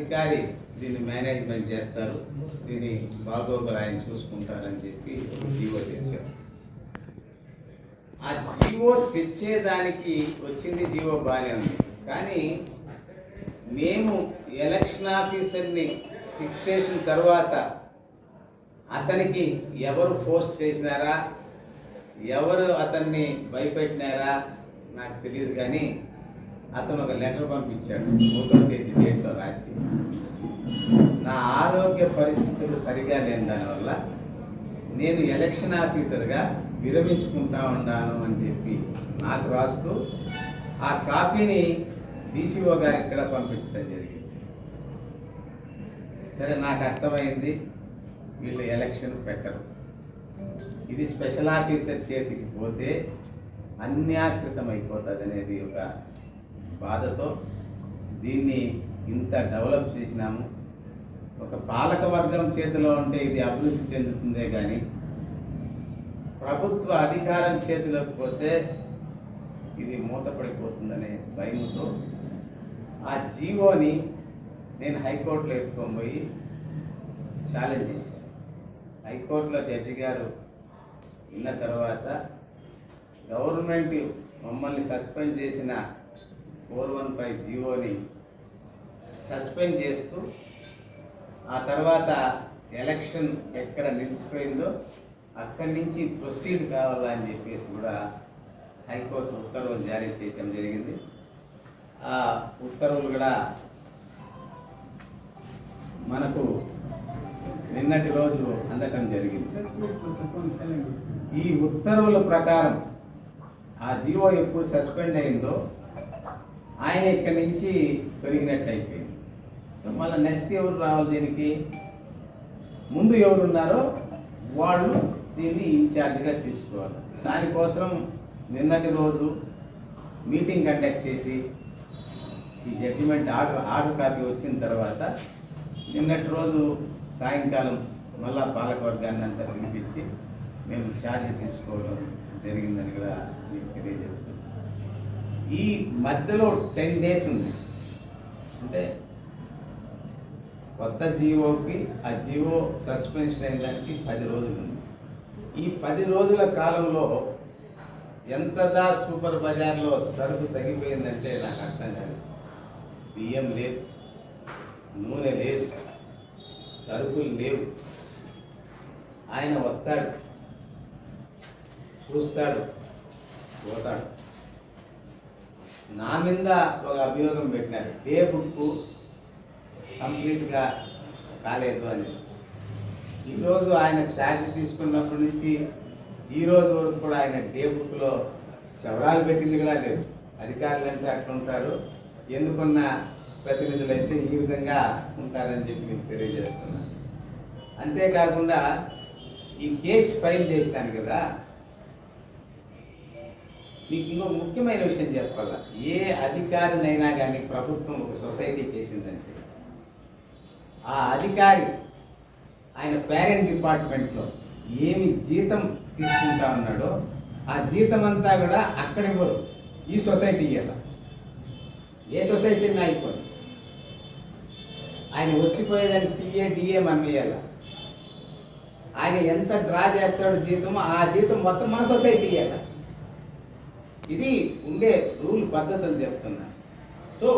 అధికారి దీన్ని మేనేజ్మెంట్ చేస్తారు. దీన్ని బాగోగులు ఆయన చూసుకుంటారని చెప్పి జీవో తెచ్చారు. ఆ జీవో తెచ్చేదానికి వచ్చింది జీవో బాగానే ఉంది. కానీ మేము ఎలక్షన్ ఆఫీసర్ని ఫిక్స్ చేసిన తర్వాత అతనికి ఎవరు ఫోర్స్ చేసినారా? ఎవరు అతన్ని భయపెట్టినారా? నాకు తెలియదు కానీ అతను ఒక లెటర్ పంపించాడు మూడో తేదీ డేట్లో రాసి. నా ఆరోగ్య పరిస్థితులు సరిగా లేని దానివల్ల నేను ఎలక్షన్ ఆఫీసర్గా విరమించుకుంటా ఉన్నాను అని చెప్పి నాకు రాస్తూ ఆ కాపీని డీసీఓ గారు ఇక్కడ పంపించడం జరిగింది. సరే నాకు అర్థమైంది వీళ్ళు ఎలక్షన్ పెట్టరు. ఇది స్పెషల్ ఆఫీసర్ చేతికి పోతే అన్యాకృతం అయిపోతుంది అనేది ఒక బాధతో దీన్ని ఇంత డెవలప్ చేసినాము. ఒక పాలక వర్గం చేతిలో ఉంటే ఇది అభివృద్ధి చెందుతుందే కానీ ప్రభుత్వ అధికారం చేతిలోకి పోతే ఇది మూతపడిపోతుందనే భయంతో ఆ జీవోని నేను హైకోర్టులో ఎత్తుకొని పోయి ఛాలెంజ్ చేశాను హైకోర్టులో జడ్జి గారు విన్న తర్వాత గవర్నమెంట్ మమ్మల్ని సస్పెండ్ చేసిన ఫోర్ వన్ ఫైవ్ జీవోని సస్పెండ్ చేస్తూ ఆ తర్వాత ఎలక్షన్ ఎక్కడ నిలిచిపోయిందో అక్కడి నుంచి ప్రొసీడ్ కావాలని చెప్పేసి కూడా హైకోర్టు ఉత్తర్వులు జారీ చేయటం జరిగింది. ఆ ఉత్తర్వులు కూడా మనకు నిన్నటి రోజు అందటం జరిగింది. ఈ ఉత్తర్వుల ప్రకారం ఆ జీవో ఎప్పుడు సస్పెండ్ అయిందో ఆయన ఇక్కడి నుంచి పెరిగినట్లు అయిపోయింది సో మళ్ళీ నెక్స్ట్ ఎవరు రావాలి దీనికి? ముందు ఎవరు ఉన్నారో వాళ్ళు దీన్ని ఇన్ఛార్జ్గా తీసుకోవాలి. దానికోసం నిన్నటి రోజు మీటింగ్ కండక్ట్ చేసి ఈ జడ్జిమెంట్ ఆర్డర్ ఆర్డర్ కాపీ వచ్చిన తర్వాత నిన్నటి రోజు సాయంకాలం మళ్ళా పాలకవర్గాన్ని అంతా పిలిపించి మేము ఛార్జ్ తీసుకోవడం జరిగిందని కూడా మీకు తెలియజేస్తున్నాం ఈ మధ్యలో టెన్ డేస్ ఉంది. అంటే కొత్త జీవోకి ఆ జీవో సస్పెన్షన్ అయిన దానికి పది రోజులు ఉంది. ఈ పది రోజుల కాలంలో ఎంతదా సూపర్ బజార్లో సరుకు తగ్గిపోయిందంటే నాకు అర్థం కాదు. బియ్యం లేదు నూనె లేదు సరుకులు లేవు. ఆయన వస్తాడు చూస్తాడు పోతాడు. నా మీద ఒక అభియోగం పెట్టినారు. డే బుక్ కంప్లీట్గా కాలేదు అని. ఈరోజు ఆయన ఛార్జ్ తీసుకున్నప్పటి నుంచి ఈ రోజు వరకు కూడా ఆయన డే బుక్లో శవరాలు పెట్టింది కూడా లేదు. అధికారులు అంటే అట్లా ఉంటారు. ఎన్నుకున్న ప్రతినిధులు అయితే ఈ విధంగా ఉంటారని చెప్పి మీకు తెలియజేస్తున్నాను. అంతేకాకుండా ఈ కేసు ఫైల్ చేశాను కదా మీకు ఇంకో ముఖ్యమైన విషయం చెప్పాల? ఏ అధికారినైనా కానీ ప్రభుత్వం ఒక సొసైటీ చేసిందంటే ఆ అధికారి ఆయన పేరెంట్ డిపార్ట్మెంట్లో ఏమి జీతం తీసుకుంటా ఉన్నాడో ఆ జీతం అంతా కూడా అక్కడ ఇవ్వరు. ఈ సొసైటీ ఇవ్వాలి ఏ సొసైటీ అయిపోదు. ఆయన వచ్చిపోయేదాన్ని టీఏ డిఏ మనం ఇవ్వాలి ఆయన ఎంత డ్రా చేస్తాడో జీతం ఆ జీతం మొత్తం మన సొసైటీ ఇవ్వాలి ఇది ఉండే రూల్ పద్ధతులు చెప్తున్నా. సో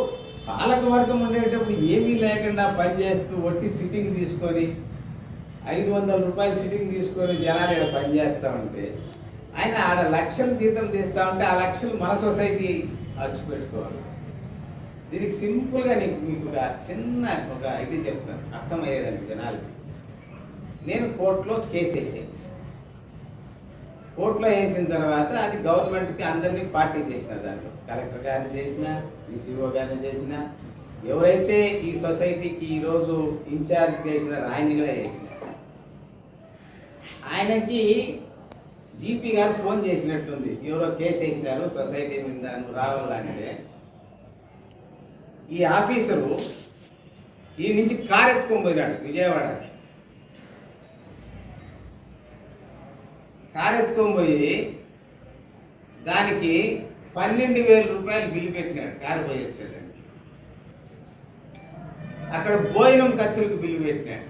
పాలక వర్గం ఉండేటప్పుడు ఏమీ లేకుండా పనిచేస్తూ ఒట్టి సిట్టింగ్ తీసుకొని ఐదు వందల రూపాయలు సిట్టింగ్ తీసుకొని జనాలు ఇక్కడ పనిచేస్తూ ఉంటే ఆయన ఆడ లక్షలు జీతం తీస్తూ ఉంటే ఆ లక్షలు మన సొసైటీ అచ్చు పెట్టుకోవాలి దీనికి సింపుల్గా నీకు మీకు ఒక చిన్న ఒక ఇది చెప్తాను. అర్థమయ్యేదానికి జనాలకి. నేను కోర్టులో కేసు వేసాను. కోర్టులో వేసిన తర్వాత అది గవర్నమెంట్కి అందరినీ పార్టీ చేసిన దాంట్లో. కలెక్టర్ గారిని చేసిన ఈసీఓ గారిని చేసిన ఎవరైతే ఈ సొసైటీకి ఈరోజు ఇన్ఛార్జ్ చేసినారో ఆయన్ని కూడా చేసిన. ఆయనకి జీపీ గారు ఫోన్ చేసినట్లుంది. ఎవరో కేసు వేసినారు సొసైటీ మీద నువ్వు రావాలంటే ఈ ఆఫీసరు ఈ నుంచి కారు ఎత్తుకొని పోయినాడు విజయవాడకి. కారు ఎత్తుకొని పోయి దానికి పన్నెండు వేల రూపాయలు బిల్లు పెట్టినాడు. కారు పోయి వచ్చేదానికి. అక్కడ భోజనం ఖర్చులకు బిల్లు పెట్టినాడు.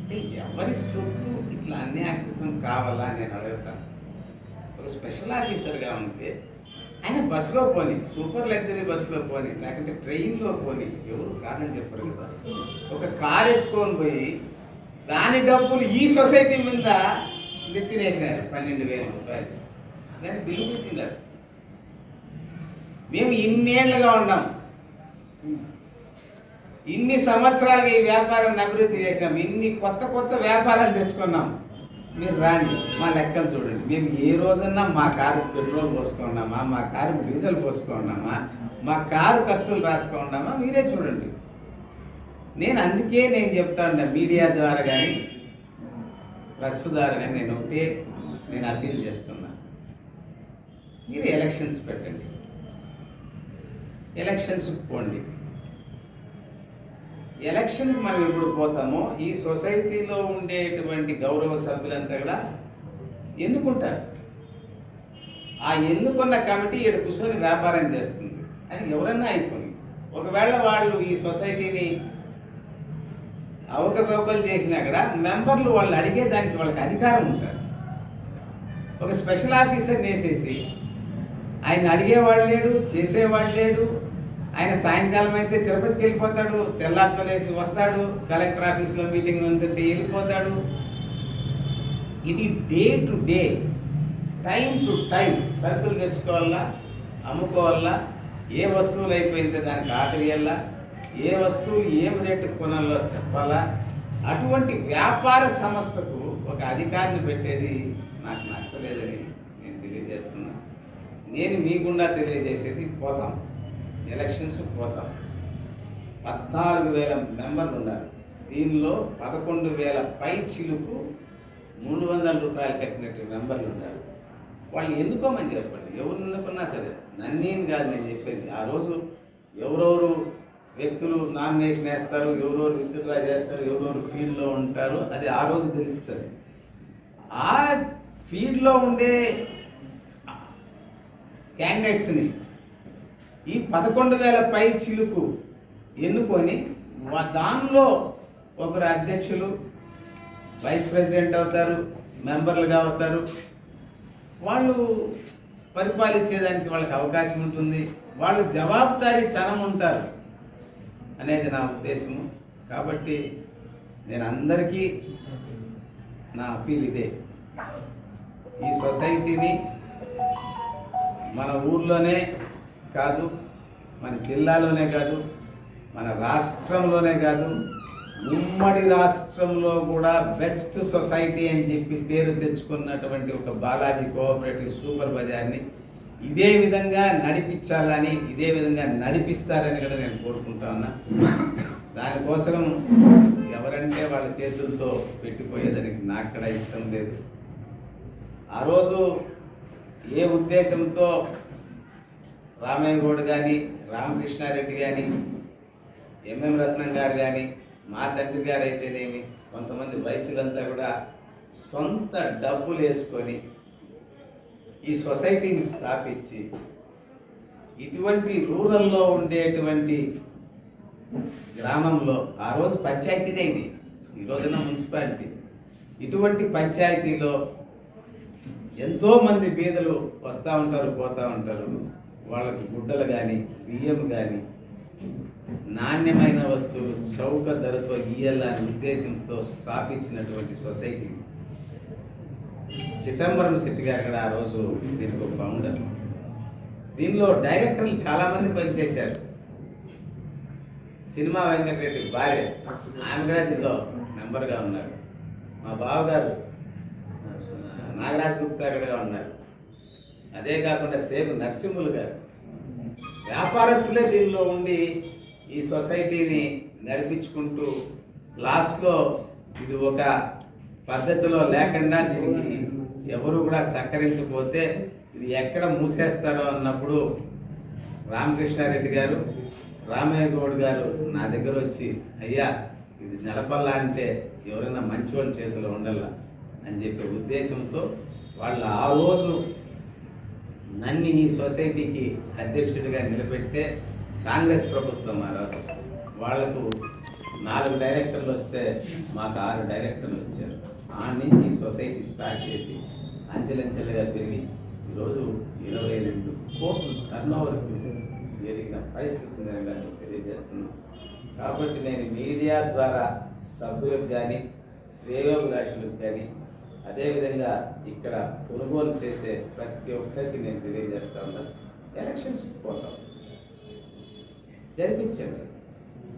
అంటే ఎవరి సొత్తు ఇట్లా అన్యాకృతం కావాలా నేను అడుగుతాను ఒక స్పెషల్ ఆఫీసర్గా ఉంటే ఆయన బస్సులో పోని సూపర్ లగ్జరీ బస్సులో పోని లేకుంటే ట్రైన్లో పోని ఎవరు కాదని చెప్పరు కదా. ఒక కారు ఎత్తుకొని పోయి దాని డబ్బులు ఈ సొసైటీ మీద నెత్తినేసినారు పన్నెండు వేల రూపాయలు. దాన్ని బిల్లు పెట్టిండారు. మేము ఇన్నేళ్ళుగా ఉన్నాం. ఇన్ని సంవత్సరాలుగా ఈ వ్యాపారాన్ని అభివృద్ధి చేసాం ఇన్ని కొత్త కొత్త వ్యాపారాలు తెచ్చుకున్నాం. మీరు రాండి మా లెక్కలు చూడండి. మేము ఏ రోజన్నా మా కారు పెట్రోల్ పోసుకున్నామా మా కారు డీజిల్ పోసుకున్నామా మా కారు ఖర్చులు రాసుకున్నామా మీరే చూడండి. నేను అందుకే నేను చెప్తా ఉన్నా మీడియా ద్వారా కానీ ప్రెస్ నేను ఒకటే నేను అప్పీల్ చేస్తున్నా. మీరు ఎలక్షన్స్ పెట్టండి. ఎలక్షన్స్ పోండి. ఎలక్షన్కి మనం ఎప్పుడు పోతామో ఈ సొసైటీలో ఉండేటువంటి గౌరవ సభ్యులంతా కూడా ఎందుకుంటారు ఆ ఎందుకున్న కమిటీ ఇక్కడ కూర్చొని వ్యాపారం చేస్తుంది. అని ఎవరన్నా అయిపోయి ఒకవేళ వాళ్ళు ఈ సొసైటీని అవకతవకలు చేసినా కూడా మెంబర్లు వాళ్ళు అడిగేదానికి వాళ్ళకి అధికారం ఉంటుంది. ఒక స్పెషల్ ఆఫీసర్ని వేసేసి ఆయన అడిగేవాడు లేడు చేసేవాడు లేడు ఆయన సాయంకాలం అయితే తిరుపతికి వెళ్ళిపోతాడు తెల్లారితో వస్తాడు కలెక్టర్ ఆఫీస్లో మీటింగ్ ఉంటుంటే వెళ్ళిపోతాడు. ఇది day to day time to time సరుకులు తెచ్చుకోవాలా అమ్ముకోవాలా ఏ వస్తువులు అయిపోయిందో దానికి ఆర్డర్ ఇవ్వాలా ఏ వస్తువులు ఏం రేటు కొనాలో చెప్పాలా? అటువంటి వ్యాపార సంస్థకు ఒక అధికారిని పెట్టేది నాకు నచ్చలేదని నేను తెలియజేస్తున్నా. నేను మీ గుండా తెలియజేసేది పోతాం. ఎలక్షన్స్ పోతాం. పద్నాలుగు వేల మెంబర్లు ఉన్నారు దీనిలో పదకొండు వేల పై చిలుకు మూడు వందల రూపాయలు కట్టినట్టు మెంబర్లు ఉన్నారు వాళ్ళు ఎందుకోమని చెప్పండి. ఎవరు ఎన్నుకున్నా సరే. నన్నేం కాదు నేను చెప్పేది. ఆ రోజు ఎవరెవరు వ్యక్తులు నామినేషన్ వేస్తారు ఎవరెవరు విత్డ్రా చేస్తారు ఎవరెవరు ఫీల్డ్లో ఉంటారు అది ఆ రోజు తెలుస్తుంది. ఆ ఫీల్డ్లో ఉండే క్యాండిడేట్స్ని ఈ పదకొండు వేల పై చిలుకు ఎన్నుకొని దానిలో ఒకరు అధ్యక్షులు వైస్ ప్రెసిడెంట్ అవుతారు మెంబర్లుగా అవుతారు. వాళ్ళు పరిపాలించేదానికి వాళ్ళకి అవకాశం ఉంటుంది. వాళ్ళు జవాబుదారీ తనం ఉంటారు. అనేది నా ఉద్దేశము. కాబట్టి నేను అందరికీ నా అప్పీల్ ఇదే. ఈ సొసైటీని మన ఊర్లోనే కాదు మన జిల్లాలోనే కాదు మన రాష్ట్రంలోనే కాదు ఉమ్మడి రాష్ట్రంలో కూడా బెస్ట్ సొసైటీ అని చెప్పి పేరు తెచ్చుకున్నటువంటి ఒక బాలాజీ కోఆపరేటివ్ సూపర్ బజార్ని ఇదే విధంగా నడిపించాలని ఇదే విధంగా నడిపిస్తారని కూడా నేను కోరుకుంటా ఉన్నా. దానికోసం ఎవరంటే వాళ్ళ చేతులతో పెట్టిపోయేదానికి నాకు కూడా ఇష్టం లేదు. ఆ రోజు ఏ ఉద్దేశంతో రామయ్య గౌడ్ కానీ రామకృష్ణారెడ్డి కానీ ఎంఎం రత్నం గారు కానీ మా తండ్రి గారు అయితేనేమి కొంతమంది వయసులంతా కూడా సొంత డబ్బులు వేసుకొని ఈ సొసైటీని స్థాపించి ఇటువంటి రూరల్లో ఉండేటువంటి గ్రామంలో ఆ రోజు పంచాయతీనే ఇది. ఈ రోజున మున్సిపాలిటీ. ఇటువంటి పంచాయతీలో ఎంతోమంది బీదలు వస్తూ ఉంటారు పోతూ ఉంటారు. వాళ్ళకి గుడ్డలు కానీ బియ్యం కానీ నాణ్యమైన వస్తువులు చౌక ధరతో గీయాలనే ఉద్దేశంతో స్థాపించినటువంటి సొసైటీ. చిదంబరం శెట్టి గారు ఆ రోజు దీనికి ఒక ఫౌండర్ దీనిలో డైరెక్టర్లు చాలామంది పనిచేశారు. సినిమా వెంకటరెడ్డి భార్య ఆమె కూడా దీనిలో మెంబర్గా ఉన్నారు. మా బావగారు నాగరాజ్ గుప్తా గారుగా ఉన్నారు. అదే కాకుండా సేపు నరసింహులు గారు. వ్యాపారస్తులే దీనిలో ఉండి ఈ సొసైటీని నడిపించుకుంటూ లాస్ట్లో ఇది ఒక పద్ధతిలో లేకుండా దీనికి ఎవరు కూడా సహకరించకపోతే ఇది ఎక్కడ మూసేస్తారో అన్నప్పుడు రామకృష్ణారెడ్డి గారు రామయ్య గౌడ్ గారు నా దగ్గర వచ్చి అయ్యా ఇది నడపల్లా అంటే ఎవరైనా మంచి వాళ్ళ చేతిలో ఉండాల? అని చెప్పే ఉద్దేశంతో వాళ్ళు ఆ రోజు నన్ను ఈ సొసైటీకి అధ్యక్షుడిగా నిలబెడితే కాంగ్రెస్ ప్రభుత్వం ఆ రోజు. వాళ్ళకు నాలుగు డైరెక్టర్లు వస్తే మాకు ఆరు డైరెక్టర్లు వచ్చారు. ఆ నుంచి సొసైటీ స్టార్ట్ చేసి అంచెలంచెలుగా పెరిగి ఈరోజు ఇరవై రెండు కోట్లు టర్నోవర్కి జరిగిన పరిస్థితి ఉందని కానీ తెలియజేస్తున్నాను. కాబట్టి నేను మీడియా ద్వారా సభ్యులకు కానీ శ్రేయోభిలాషులకు కానీ అదేవిధంగా ఇక్కడ కొనుగోలు చేసే ప్రతి ఒక్కరికి నేను తెలియజేస్తా ఉన్నాను ఎలక్షన్స్ పోతాం. జరిపించండి.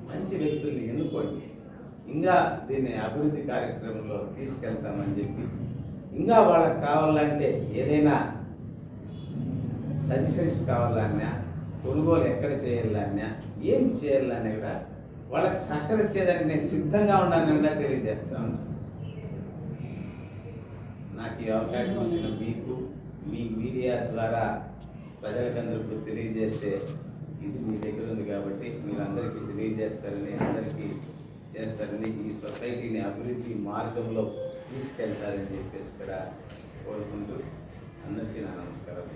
మంచి వ్యక్తుల్ని ఎన్నుకోండి. ఇంకా దీన్ని అభివృద్ధి కార్యక్రమంలో తీసుకెళ్తామని చెప్పి ఇంకా వాళ్ళకి కావాలంటే ఏదైనా సజెషన్స్ కావాలన్నా కొనుగోలు ఎక్కడ చేయాలన్నా ఏం చేయాలన్నా కూడా వాళ్ళకి సహకరించేదానికి నేను సిద్ధంగా ఉండాలని కూడా తెలియజేస్తా ఉన్నాను నాకు ఈ అవకాశం వచ్చిన మీకు మీ మీడియా ద్వారా ప్రజలకందరికీ తెలియజేస్తే ఇది మీ దగ్గర ఉంది కాబట్టి మీరందరికీ తెలియజేస్తారని అందరికీ చేస్తారని ఈ సొసైటీని అభివృద్ధి మార్గంలో తీసుకెళ్తారని చెప్పేసి కూడా కోరుకుంటూ అందరికీ నా నమస్కారం.